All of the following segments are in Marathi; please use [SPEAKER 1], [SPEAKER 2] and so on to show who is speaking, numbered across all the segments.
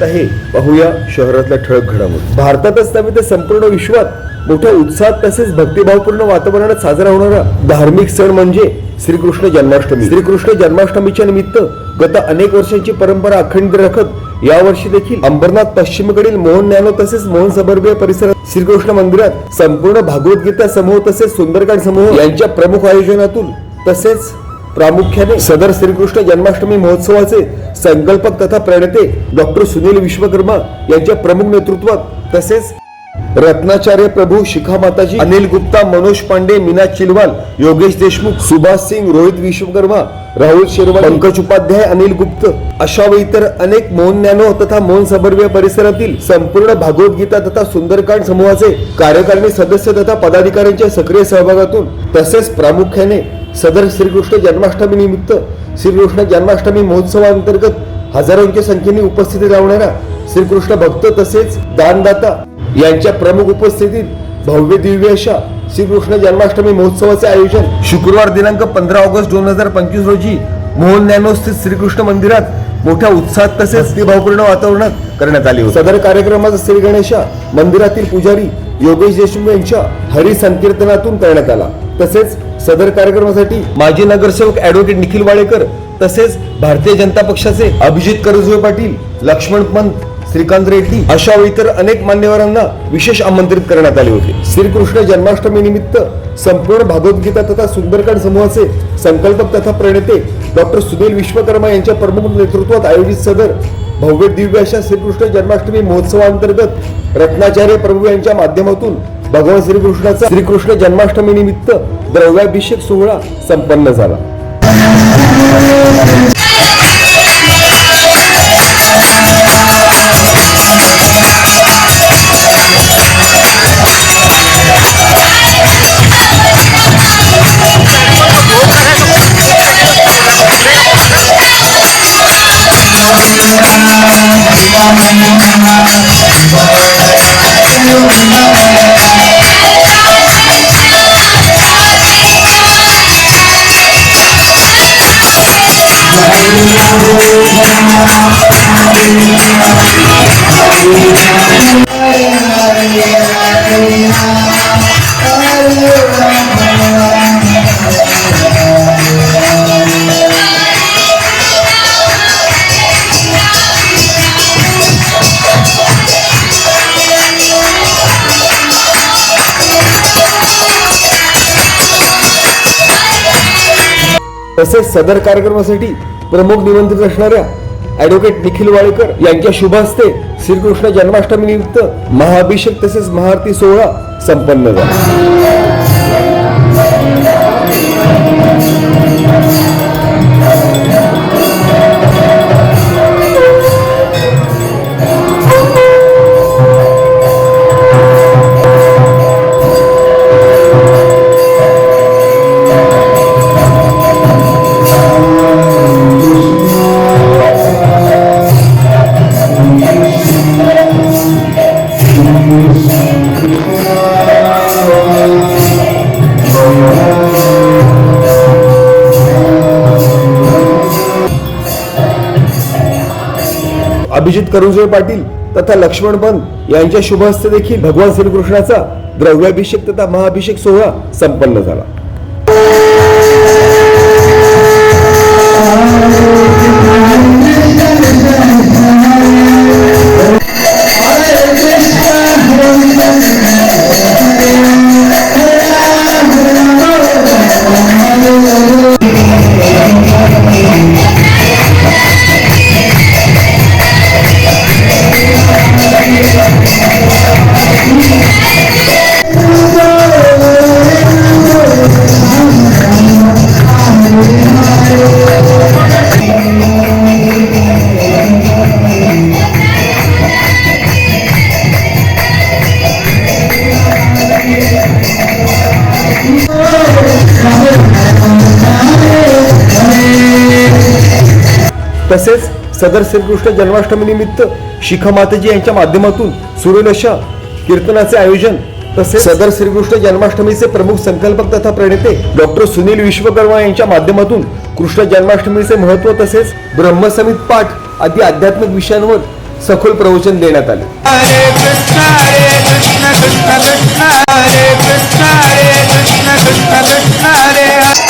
[SPEAKER 1] वाटत आहे. पाहूया शहरातल्या ठळक घडामोडी. भारतातच नव्हे तर संपूर्ण विश्वात मोठ्या उत्साहात तसेच भक्तिभावपूर्ण वातावरणात साजरा होणारा धार्मिक सण म्हणजे श्रीकृष्ण जन्माष्टमी. श्रीकृष्ण जन्माष्टमीच्या निमित्त गत अनेक वर्षांची परंपरा अखंड राखत यावर्षी देखील अंबरनाथ पश्चिमेकडील मोहन न्यानो तसेच मोहन सबर्बिया परिसरात श्रीकृष्ण मंदिरात संपूर्ण भागवत गीता समूह तसेच सुंदरकांड समूह यांच्या प्रमुख आयोजनातून तसेच प्रामुख्याने सदर श्रीकृष्ण जन्माष्टमी महोत्सवाचे संकल्पक तथा प्रणेते डॉक्टर सुनील विश्वकर्मा यांच्या प्रमुख नेतृत्वात तसेच रत्नाचार्य प्रभू शिखा माताजी अनिल गुप्ता मनोज पांडे मीना चिलवाल योगेश देशमुख सुभाष सिंग रोहित विश्वकर्मा राहुल शेरवाल पंकज उपाध्याय अनिल गुप्त अशा व इतर अनेक मोहन ज्ञानो तथा मोहन सबर्वे परिसरातील संपूर्ण भागवत गीता तथा सुंदरकांड समूहाचे कार्यकारिणी सदस्य तथा पदाधिकाऱ्यांच्या सक्रिय सहभागातून तसेच प्रामुख्याने सदर श्रीकृष्ण जन्माष्टमी निमित्त श्रीकृष्ण जन्माष्टमी महोत्सवांतर्गत हजारोंच्या संख्येने उपस्थिती लावणाऱ्या श्रीकृष्ण भक्त तसेच दानदाता यांच्या प्रमुख उपस्थितीत भव्य दिव्य अशा श्रीकृष्ण जन्माष्टमी महोत्सवाचे आयोजन शुक्रवार दिनांक पंधरा ऑगस्ट दोन हजार पंचवीस रोजी मोहन नॅनो स्थित श्रीकृष्ण मंदिरात मोठ्या उत्साहात तसेच भावपूर्ण वातावरणात करण्यात आले होते. सदर कार्यक्रमाचा श्री गणेशा मंदिरातील पुजारी योगेश देशमुख यांच्या हरी संकीर्तनातून करण्यात आला. तसेच सदर कार्यक्रमासाठी माजी नगरसेवक ऍडव्होकेट निखिल वाळेकर तसेच भारतीय जनता पक्षाचे अभिजित करजुळे पाटील लक्ष्मण पंत श्रीकांत रेड्डी अशा इतर अनेक मान्यवरांना विशेष आमंत्रित करण्यात आले होते. श्रीकृष्ण जन्माष्टमी निमित्त संपूर्ण भागवतगीता तथा सुंदरकांड समूहाचे संकल्पक तथा प्रणेते डॉक्टर सुनील विश्वकर्मा यांच्या प्रमुख नेतृत्वात आयोजित सदर भव्य दिव्य अशा श्रीकृष्ण जन्माष्टमी महोत्सवाअंतर्गत रत्नाचार्य प्रभू यांच्या माध्यमातून भगवान श्रीकृष्णाचा श्रीकृष्ण जन्माष्टमी निमित्त द्रव्याभिषेक सोहळा संपन्न झाला. तसेच सदर कार्यक्रमासाठी प्रमुख निमंत्रित असणाऱ्या ऍडव्होकेट निखिल वाळेकर यांच्या शुभ हस्ते श्रीकृष्ण जन्माष्टमी निमित्त महाअभिषेक तसेच महाआरती सोहळा संपन्न झाला. अभिजित करुजोळे पाटील तथा लक्ष्मण पंत यांच्या शुभ हस्ते देखील भगवान श्रीकृष्णाचा द्रव्याभिषेक तथा महाभिषेक सोहळा संपन्न झाला. तसेच सदर श्रीकृष्ण जन्माष्टमी निमित्त शिखमाताजी यांच्या माध्यमातून सूर्यनशा कीर्तनाचे आयोजन तसेच सदर श्रीकृष्ण जन्माष्टमीचे प्रमुख संकल्पक तथा प्रणेते डॉक्टर सुनील विश्वकर्मा यांच्या माध्यमातून कृष्ण जन्माष्टमीचे महत्त्व तसेच ब्रह्मसमित पाठ आदी आध्यात्मिक विषयांवर सखोल प्रवचन देण्यात आले.
[SPEAKER 2] कृष्ण कृष्ण कृष्ण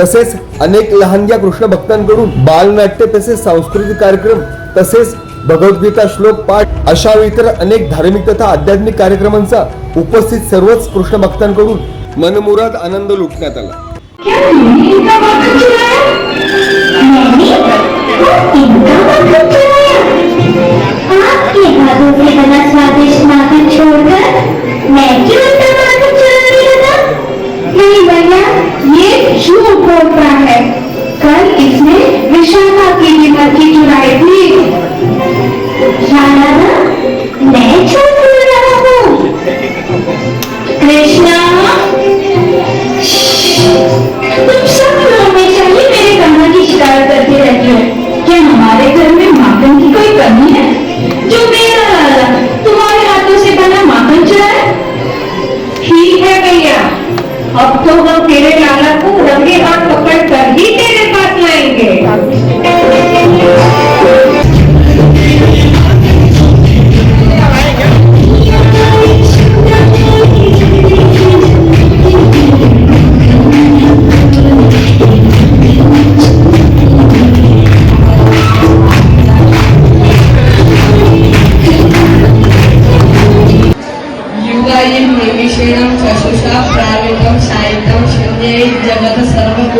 [SPEAKER 1] तसेच अनेक लहानग्या कृष्ण भक्तांकडून बालनाट्य तसेच सांस्कृतिक कार्यक्रम तसेच भगवद्गीता श्लोक पाठ अशा इतर अनेक धार्मिक तथा आध्यात्मिक कार्यक्रमांचा उपस्थित सर्वच कृष्ण भक्तांकडून मनमुराद आनंद लुटण्यात आला.
[SPEAKER 3] ये झूठ का है? कल इसने विशाखा की कीमत की चुराई थी।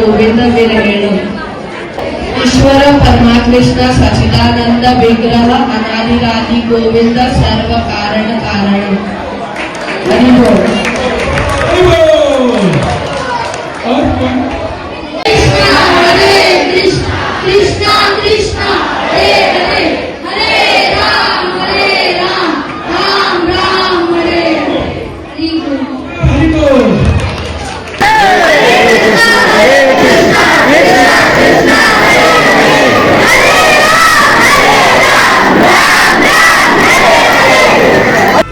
[SPEAKER 4] गोविंद विरहिणम् ईश्वर परमाकृष्ण सचिदानंद विग्रह अनादिरादि गोविंद सर्व कारण कारण हरि बोल
[SPEAKER 5] कृष्णा कृष्णा हरे हरे हरे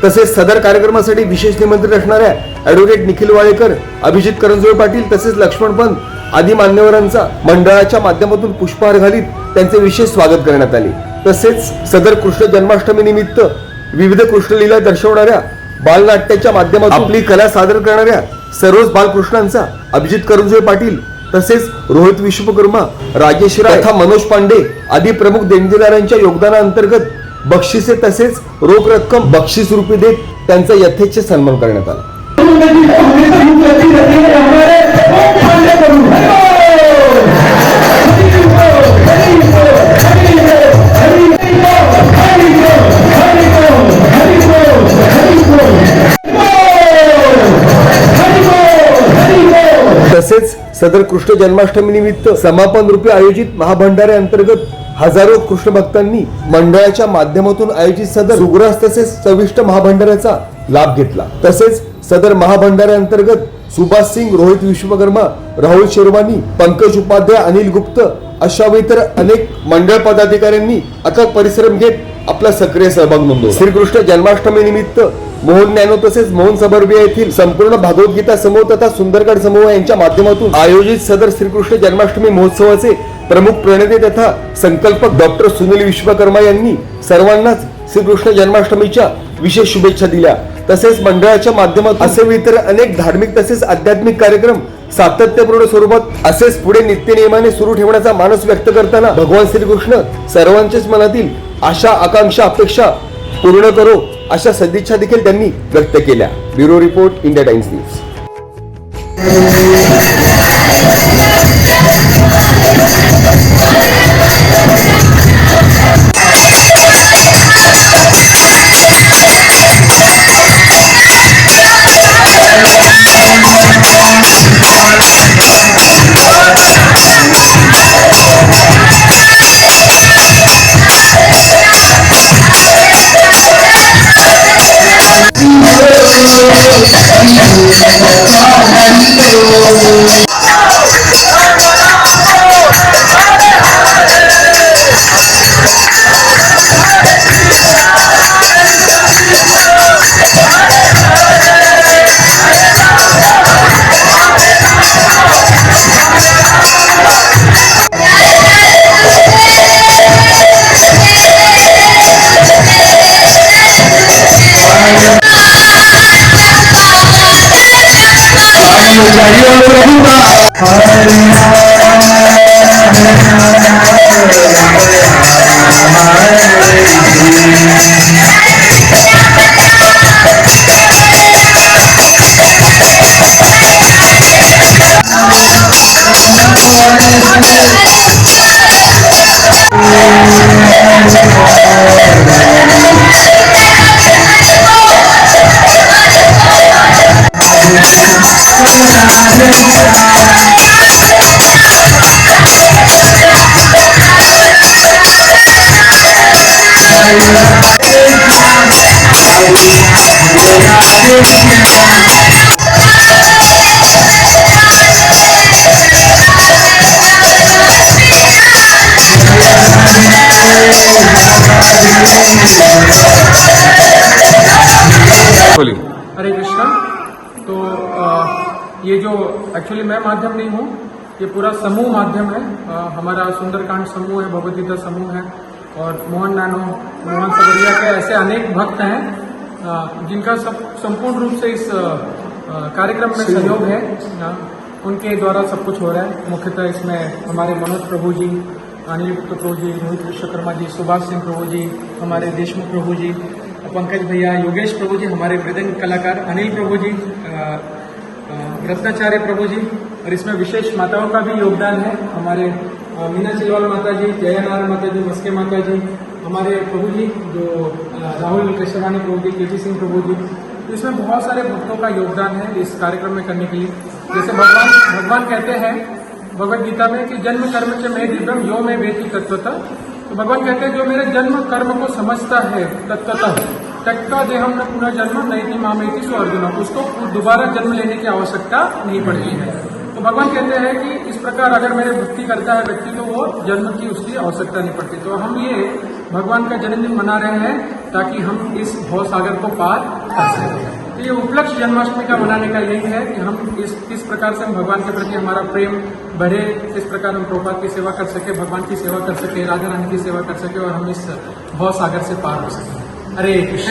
[SPEAKER 1] तसेच सदर कार्यक्रमासाठी विशेष निमंत्रित असणाऱ्या ऍडव्होकेट निखिल वाळेकर अभिजित करंजोळे पाटील तसेच लक्ष्मण पंत आदी मान्यवरांचा मंडळाच्या माध्यमातून पुष्पहार घालीत त्यांचे विशेष स्वागत करण्यात आले. तसेच सदर कृष्ण जन्माष्टमी निमित्त विविध कृष्णलीला दर्शवणाऱ्या बालनाट्याच्या माध्यमातून आपली कला सादर करणाऱ्या सर्वच बालकृष्णांचा अभिजित करंजोळे पाटील तसेच रोहित विश्वकर्मा राजेश राय तथा मनोज पांडे आदी प्रमुख देणगीदारांच्या योगदानाअंतर्गत बक्षिसे तसेच रोख रक्कम बक्षीस रूपी देत त्यांचा यथेच्छ सन्मान करण्यात आला. तसेच सदर कृष्ण जन्माष्टमी निमित्त समापन रूपे आयोजित महाभंडारे अंतर्गत हजारो कृष्ण भक्तांनी मंडळाच्या माध्यमातून आयोजित सदर सुग्रास तसेच चविष्ट महाभंडाऱ्याचा लाभ घेतला. तसेच सदर महाभंडाऱ्याअंतर्गत अंतर्गत सुभाष सिंग रोहित विश्वकर्मा राहुल शेरवानी पंकज उपाध्याय अनिल गुप्त अशा इतर अनेक मंडळ पदाधिकाऱ्यांनी अथक परिश्रम घेत आपला सक्रिय सहभाग नोंदवला. श्रीकृष्ण जन्माष्टमी निमित्त मोहन ज्ञानो तसेच मोहन सबर्बिया येथील संपूर्ण भागवत गीता समूह तथा सुंदरगड समूह यांच्या माध्यमातून आयोजित सदर श्रीकृष्ण जन्माष्टमी महोत्सवाचे प्रमुख प्रणेते तथा संकल्पक डॉक्टर सुनील विश्वकर्मा यांनी सर्वांनाच श्रीकृष्ण जन्माष्टमीच्या विशेष शुभेच्छा दिल्या. तसेच मंडळाच्या माध्यमातून असे इतर अनेक धार्मिक तसेच आध्यात्मिक कार्यक्रम सातत्यपूर्ण स्वरूपात असेच पुढे नित्यनियमाने सुरू ठेवण्याचा मानस व्यक्त करताना भगवान श्रीकृष्ण सर्वांच्याच मनातील आशा आकांक्षा अपेक्षा पूर्ण करो अशा सदिच्छा देखील त्यांनी व्यक्त केल्या. Bureau report India Times News.
[SPEAKER 6] Hare Hare Hare Krishna तो अ, ये जो एक्चुअली मैं माध्यम नहीं हूँ ये पूरा समूह माध्यम है। अ, हमारा सुंदरकांड समूह है भगवत गीता समूह है। और मोहन नानो मोहन सबरिया के ऐसे अनेक भक्त हैं जिनका सब संपूर्ण रूप से इस कार्यक्रम में सहयोग है उनके द्वारा सब कुछ हो रहा है। मुख्यतः इसमें हमारे मनोज प्रभु जी अनिल गुप्त प्रभु जी रोहित विश्वकर्मा जी सुभाष सिंह प्रभु जी हमारे देशमुख प्रभु जी पंकज भैया योगेश प्रभु जी हमारे मृदंग कलाकार अनिल प्रभु जी रत्नाचार्य प्रभु जी और इसमें विशेष माताओं का भी योगदान है। हमारे मीना चिलवाल माता जी जयानारायण माता जी मस्के माता जी हमारे प्रभु जी जो राहुल कृष्णवानी प्रभु जी केटी सिंह प्रभु जी इसमें बहुत सारे भक्तों का योगदान है इस कार्यक्रम में करने के लिए। जैसे भगवान भगवान कहते हैं, भगवत गीता में कि जन्म कर्म च मैं दिव्यम यो में वेती तत्वता तो भगवान कहते हैं, जो मेरे जन्म कर्म को समझता है तत्वतः तक्का देहम न पुनः जन्म, नैति मामेति सो अर्जुन। उसको दोबारा जन्म लेने की आवश्यकता नहीं पड़ती है। तो भगवान कहते हैं कि प्रकार अगर मेरे भक्ति करता है व्यक्ति तो वो जन्म की उसकी आवश्यकता नहीं पड़ती। तो हम ये भगवान का जन्मदिन मना रहे हैं ताकि हम इस भव सागर को पार कर सकें। तो ये उपलक्ष्य जन्माष्टमी का मनाने का यही है कि हम इस किस प्रकार से हम भगवान के प्रति हमारा प्रेम बढ़े किस प्रकार हम प्रभुपाद की सेवा कर सके भगवान की सेवा कर सके राधा रानी की सेवा कर सके और हम इस भव सागर से पार हो सके। हरे कृष्ण।